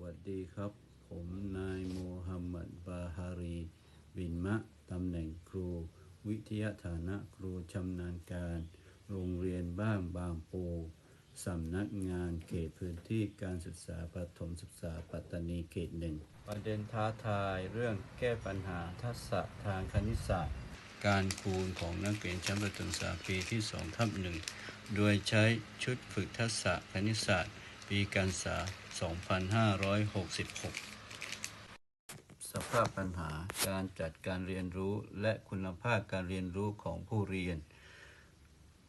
วัสดีครับ ผมนายโมฮัมหมัดบาฮารี บินมะ ตำแหน่งครู วิทยาฐานะครูชำนาญการ โรงเรียนบ้างบางปู สำนักงานเขตพื้นที่การศึกษาประถมศึกษาปัตตานีเขตหนึ่ง ประเด็นท้าทายเรื่องแก้ปัญหาทักษะทางคณิตศาสตร์ การคูณของนักเรียนชั้นประถมศึกษาปีที่2ทับหนึ่ง โดยใช้ชุดฝึกทักษะคณิตศาสตร์ ปีการศึกษา 2566 สภาพปัญหาการจัดการเรียนรู้และคุณภาพการเรียนรู้ของผู้เรียน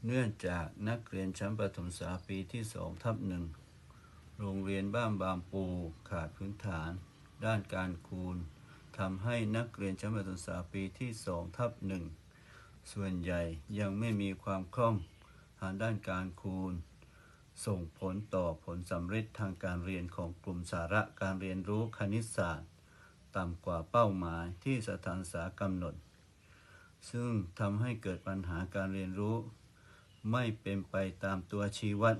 เนื่องจากนักเรียนชั้นประถมศึกษาปีที่2ทับหนึ่งโรงเรียนบ้านบางปูขาดพื้นฐาน ด้านการคูณทำให้นักเรียนชั้นประถมศึกษาปีที่2ทับหนึ่งส่วนใหญ่ยังไม่มีความคล่องทางด้านการคูณ ส่งผลต่อผลสำเร็จทางการเรียนของกลุ่มสาระการเรียนรู้คณิตศาสตร์ ต่ำกว่าเป้าหมายที่สถานศึกษากำหนด ซึ่งทำให้เกิดปัญหาการเรียนรู้ ไม่เป็นไปตามตัวชี้วัด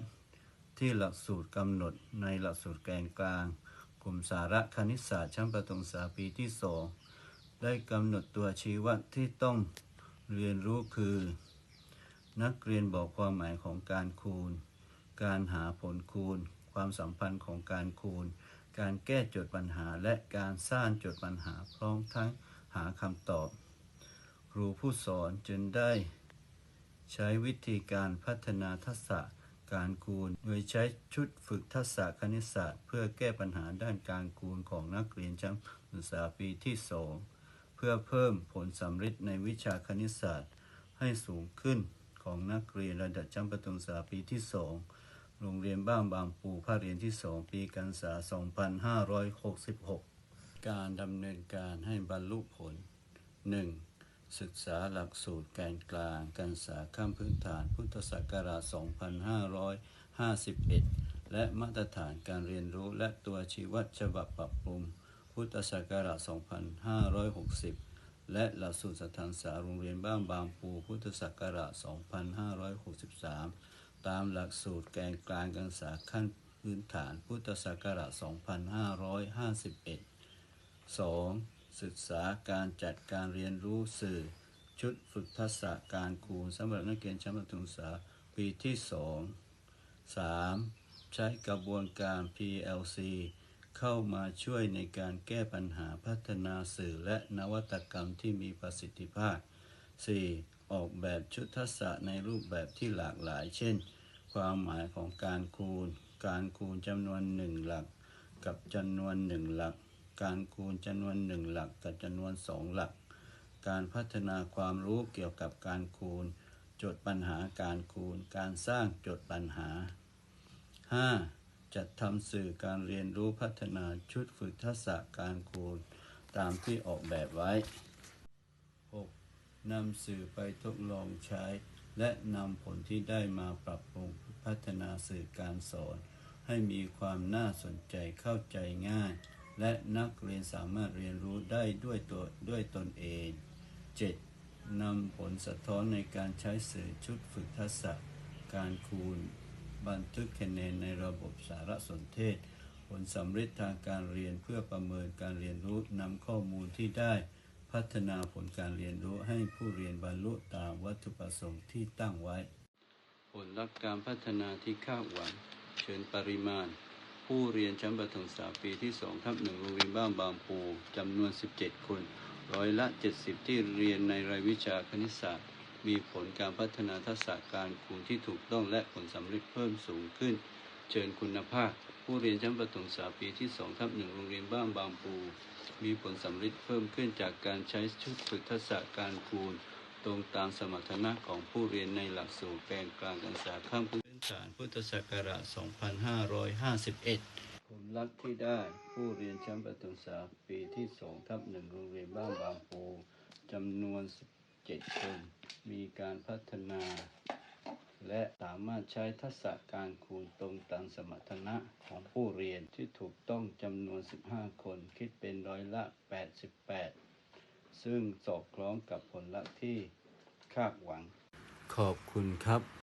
ที่หลักสูตรกำหนดในหลักสูตรแกนกลาง กลุ่มสาระคณิตศาสตร์ชั้นประถมศึกษาปีที่สองได้กำหนดตัวชี้วัดที่ต้องเรียนรู้คือ นักเรียนบอกความหมายของการคูณ การหาผลคูณ ความสัมพันธ์ของการคูณ การแก้โจทย์ปัญหาและการสร้างโจทย์ปัญหาพร้อมทั้งหาคำตอบ ครูผู้สอนจึงได้ใช้วิธีการพัฒนาทักษะการคูณ โดยใช้ชุดฝึกทักษะคณิตศาสตร์ เพื่อแก้ปัญหาด้านการคูณของนักเรียนชั้นศึกษาปีที่สองเพื่อเพิ่มผลสำเร็จในวิชาคณิตศาสตร์ให้สูงขึ้นของนักเรียนระดับชั้นประถมศึกษาปีที่สอง โรงเรียนบ้านบางปูภาคเรียนที่สองปีการศึกษา 2566 การดำเนินการให้บรรลุผล 1. ศึกษาหลักสูตรแกนกลาง การศึกษาขั้นพื้นฐานพุทธศักราช 2551 และมาตรฐานการเรียนรู้และตัวชี้วัดฉบับปรับปรุง พุทธศักราช 2560และหลักสูตรสถานศึกษาโรงเรียนบ้านบางปูพุทธศักราช 2563 ตามหลักสูตรแกนกลางการศึกษาขั้นพื้นฐานพุทธศักราช 2551 2. ศึกษาการจัดการเรียนรู้สื่อ ชุดฝึกทักษะการคูณสำหรับนักเรียนชั้นประถมศึกษาปีที่ 2 3. ใช้กระบวนการ PLC เข้ามาช่วยในการแก้ปัญหาพัฒนาสื่อและนวัตกรรมที่มีประสิทธิภาพ 4. ออกแบบชุดทักษะในรูปแบบที่หลากหลาย เช่น ความหมายของการคูณ การคูณจำนวนหนึ่งหลัก กับจำนวนหนึ่งหลัก การคูณจำนวนหนึ่งหลัก กับจำนวนสองหลัก การพัฒนาความรู้เกี่ยวกับการคูณโจทย์ปัญหาการคูณ การสร้างโจทย์ปัญหา 5. จัดทำสื่อการเรียนรู้พัฒนาชุดฝึกทักษะการคูณ ตามที่ออกแบบไว้ นำสื่อไปทดลองใช้ และนำผลที่ได้มาปรับปรุงพัฒนาสื่อการสอน ให้มีความน่าสนใจเข้าใจง่าย และนักเรียนสามารถเรียนรู้ได้ด้วยตัวด้วยตนเอง 7. นำผลสะท้อนในการใช้สื่อชุดฝึกทักษะ การคูณ บันทึกคะแนนในระบบสารสนเทศ ผลสำเร็จทางการเรียนเพื่อประเมินการเรียนรู้นำข้อมูลที่ได้ พัฒนาผลการเรียนรู้ให้ผู้เรียนบรรลุตามวัตถุประสงค์ที่ตั้งไว้ ผลลัพธ์การพัฒนาที่คาดหวัง เชิญปริมาณ ผู้เรียนชั้นประถมศึกษาปีที่2ทับหนึ่งโรงเรียนบ้านบางปูจำนวน 17 คน ร้อยละ 70 ที่เรียนในรายวิชาคณิตศาสตร์ มีผลการพัฒนาทักษะการคูณที่ถูกต้องและผลสำเร็จเพิ่มสูงขึ้น เชิญคุณภาพ ผู้เรียนชั้นประถมศึกษาปีที่2ทับหนึ่งโรงเรียนบ้านบางปู มีผลสำเร็จเพิ่มขึ้นจากการใช้ชุดฝึกทักษะการคูณ ตรงตามสมรรถนะของผู้เรียนในหลักสูตรแกนกลางการศึกษาขั้นพื้นฐานพุทธศักราช 2551 ผลลัพธ์ที่ได้ผู้เรียนชั้นประถมศึกษาปีที่2ทับหนึ่งโรงเรียนบ้านบางปูจำนวน 17 คน มีการพัฒนา และสามารถใช้ทักษะการคูณตรงตามสมรรถนะของผู้เรียนที่ถูกต้องจำนวน 15 คนคิดเป็นร้อยละ 88 ซึ่งสอดคล้องกับผลลัพธ์ที่คาดหวัง ขอบคุณครับ